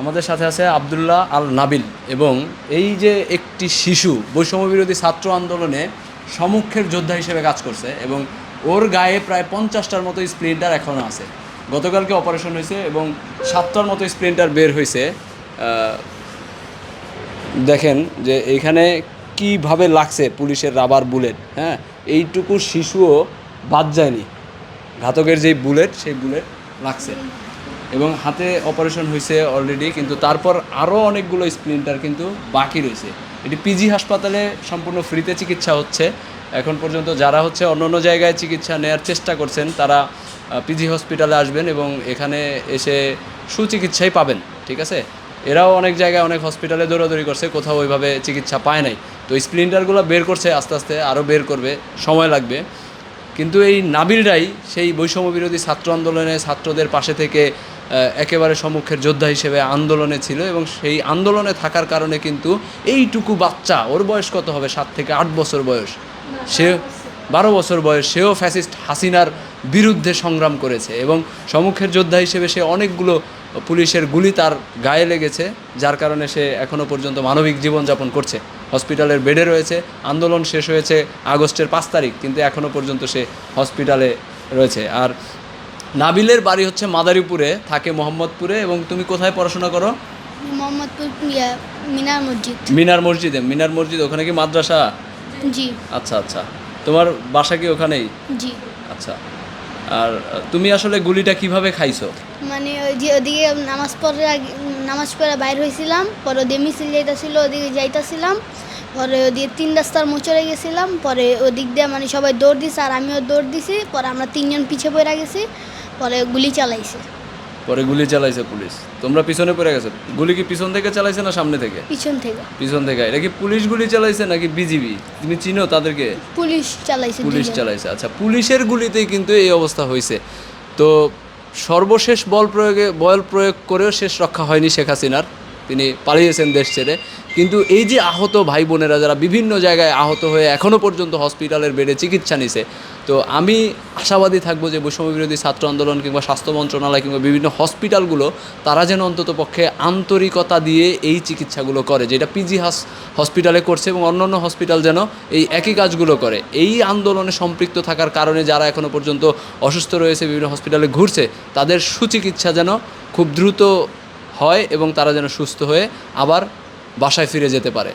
আমাদের সাথে আছে আবদুল্লাহ আল নাবিল এবং এই যে একটি শিশু বৈষম্য বিরোধী ছাত্র আন্দোলনে সমুখের যোদ্ধা হিসেবে কাজ করছে এবং ওর গায়ে প্রায় পঞ্চাশটার মতো স্প্লিন্টার এখনও আছে। গতকালকে অপারেশন হয়েছে এবং সাতটার মতো স্প্লিন্টার বের হয়েছে। দেখেন যে এখানে কীভাবে লাগছে পুলিশের রাবার বুলেট হ্যাঁ? এইটুকু শিশুও বাদ যায়নি। ঘাতকের যেই বুলেট, সেই বুলেট লাগছে। এবং হাতে অপারেশন হয়েছে অলরেডি কিন্তু তারপর আরও অনেকগুলো স্প্লিন্টার কিন্তু বাকি রয়েছে। এটি পিজি হাসপাতালে সম্পূর্ণ ফ্রিতে চিকিৎসা হচ্ছে। এখন পর্যন্ত যারা হচ্ছে অন্য অন্য জায়গায় চিকিৎসা নেওয়ার চেষ্টা করছেন, তারা পিজি হসপিটালে আসবেন এবং এখানে এসে সুচিকিৎসাই পাবেন, ঠিক আছে? এরাও অনেক জায়গায় অনেক হসপিটালে দৌড়াদৌড়ি করছে, কোথাও ওইভাবে চিকিৎসা পায় নাই। তো স্প্লিন্টারগুলো বের করছে আস্তে আস্তে আরও বের করবে, সময় লাগবে। কিন্তু এই নাবিলরাই সেই বৈষম্য বিরোধী ছাত্র আন্দোলনে ছাত্রদের পাশে থেকে একেবারে সম্মুখের যোদ্ধা হিসেবে আন্দোলনে ছিল এবং সেই আন্দোলনে থাকার কারণে কিন্তু এইটুকু বাচ্চা ওর বয়স কত হবে? সাত থেকে আট বছর বয়স। সে বারো বছর। বয়স সেও ফ্যাসিস্ট হাসিনার বিরুদ্ধে সংগ্রাম করেছে এবং সম্মুখের যোদ্ধা হিসেবে সে অনেকগুলো পুলিশের গুলি তার গায়ে লেগেছে যার কারণে সে এখনও পর্যন্ত মানবিক জীবনযাপন করছে। হসপিটালের বেডে রয়েছে আন্দোলন শেষ হয়েছে আগস্টের পাঁচ তারিখ কিন্তু এখনও পর্যন্ত সে হসপিটালে রয়েছে। আর নাবিলের বাড়ি হচ্ছে মাদারীপুরে থাকে মোহাম্মদপুরে এবং তুমি কোথায় পড়াশোনা করো? মোহাম্মদপুর মিনার মসজিদ। মিনার মসজিদে মিনার মসজিদ ওখানে কি মাদ্রাসা? জি। আচ্ছা আচ্ছা। তোমার বাসা কি ওখানেই? জি। আচ্ছা। আর তুমি আসলে গুলিটা কীভাবে খাইছো? মানে ওই যে ওদিকে নামাজ পড়ে আগে- নামাজ পড়ে বাইর হয়েছিলাম পরে ওদিকে মিছিল যাইতেছিল ওদিকে যাইতেছিলাম পরে ওদিকে তিন রাস্তার মোচড়ে গেছিলাম পরে ওদিক দিয়ে মানে সবাই দৌড় দিছে আর আমিও দৌড় দিছি পরে আমরা তিনজন পিছে পড়ে গেছি পরে গুলি চালাইছে। পরে গুলি চালাইছে পুলিশ। তোমরা পিছনে পড়ে গেছো। গুলি কি পিছন থেকে চালাইছে না সামনে থেকে? পিছন থেকে। পিছন থেকে। এটা কি পুলিশ গুলি চালাইছে নাকি বিজিবি? তুমি চিনো তাদেরকে? পুলিশ চালাইছে পুলিশ চালাইছে। আচ্ছা পুলিশের গুলিতেই কিন্তু এই অবস্থা হয়েছে তো সর্বশেষ বল প্রয়োগে বল প্রয়োগ করেও শেষ রক্ষা হয়নি শেখ হাসিনার। তিনি পালিয়েছেন দেশ ছেড়ে। কিন্তু এই যে আহত ভাই বোনেরা যারা বিভিন্ন জায়গায় আহত হয়ে এখনও পর্যন্ত হসপিটালের বেডে চিকিৎসা নিছে, তো আমি আশাবাদী থাকব যে বৈষম্য বিরোধী ছাত্র আন্দোলন কিংবা স্বাস্থ্য মন্ত্রণালয় কিংবা বিভিন্ন হসপিটালগুলো, তারা যেন অন্তত পক্ষে আন্তরিকতা দিয়ে এই চিকিৎসাগুলো করে, যেটা পিজি হাস হসপিটালে করছে এবং অন্যান্য হসপিটাল যেন এই একই কাজগুলো করে। এই আন্দোলনে সম্পৃক্ত থাকার কারণে যারা এখনও পর্যন্ত অসুস্থ রয়েছে, বিভিন্ন হসপিটালে ঘুরছে, তাদের সুচিকিৎসা যেন খুব দ্রুত হয় এবং তারা যেন সুস্থ হয়ে আবার বাসায় ফিরে যেতে পারে।